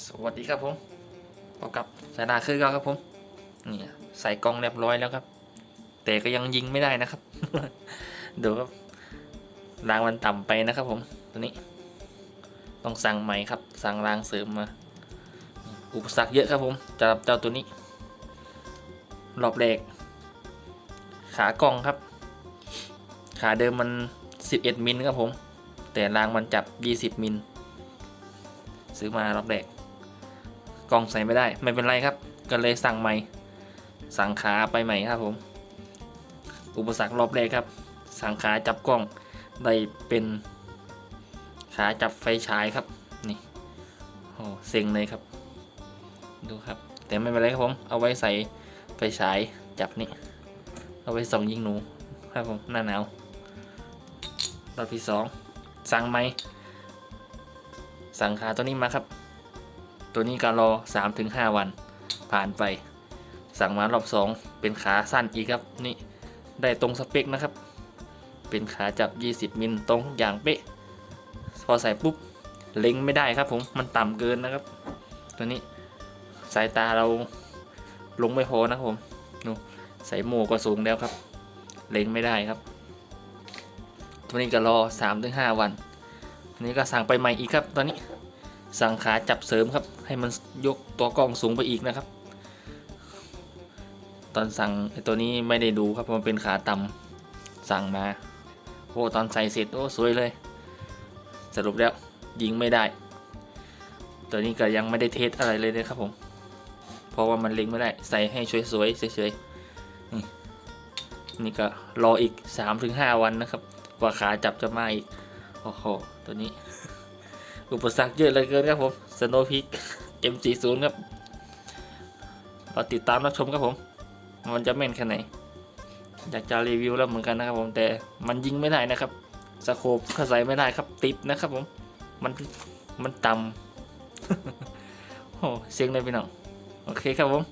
สวัสดีครับผมพบกับสายดาคือเก่าครับผมนี่ใส่กองเรียบร้อยแล้วครับ แต่ก็ยังยิงไม่ได้นะครับ ดูครับรางมันต่ำไปนะครับผมตัวนี้ ต้องสั่งใหม่ครับ สั่งรางเสริมมา อุปสรรคเยอะครับผมสำหรับเจ้าตัวนี้รอบแรกขากล้องครับ ขาเดิมมัน 11 มิลครับผม แต่รางมันจับ 20 มิล ซื้อมารอบแรก กล่องใส่ไม่ได้ ไม่เป็นไรครับ ก็เลยสั่งใหม่ สั่งขาไปใหม่ครับผม อุปสรรครอบแรกครับ สั่งขาจับกล้องได้เป็นขาจับไฟฉายครับ นี่โอ้เซ็งเลยครับ ดูครับ แต่ไม่เป็นไรครับผม เอาไว้ใส่ไฟฉายจับนี่ เอาไว้ส่องยิงหนูครับผมหน้าหนาวรอบที่สองสั่งไหมสั่งขาตัวนี้มาครับ ตัวนี้ก็รรอ 3-5 วันผ่านไป สั่งมารอบ 2 เป็นขาสั้นอีกครับนี่ได้ตรงสเปคนะครับ เป็นขาจับ 20 มิลตรงอย่างเป๊ะ พอใส่ปุ๊บเล็งไม่ได้ครับผมมันต่ำเกินนะครับ ตัวนี้สายตาเราลงไม่พอนะครับผมดูใส่หมวกก็สูงแล้วครับ เล็งไม่ได้ครับตัวนี้ก็รอ 3-5 วันอันนี้ก็สั่งไปใหม่อีกครับตอนนี้ สั่งขาจับเสริมครับ ให้มันยกตัวกล้องสูงไปอีกนะครับ ตอนสั่งไอตัวนี้ไม่ได้ดูครับมันเป็นขาต่ำสั่งมาโอ้ตอนใส่เสร็จโอ้สวยเลย สรุปแล้วยิงไม่ได้ ตัวนี้ก็ยังไม่ได้เทสอะไรเลยนะครับผม เพราะว่ามันเล็งไม่ได้ใส่ให้สวยๆเฉยๆนี่นี่ก็รออีก 3-5 วันนะครับ กว่าขาจับจะมาอีกโอ้โหตัวนี้ อุปสรรคเยอะเลยเกินครับผมสโนพิก M40 ครับเราติดตามรับชมครับผม มันจะแม่นแค่ไหน อยากจะรีวิวแล้วเหมือนกันนะครับผมแต่มันยิงไม่ได้นะครับสโคปก็ใส่ไม่ได้ครับติดนะครับผม มันมันต่ำโอ้เสียงเลยพี่น้อง โอเคครับผม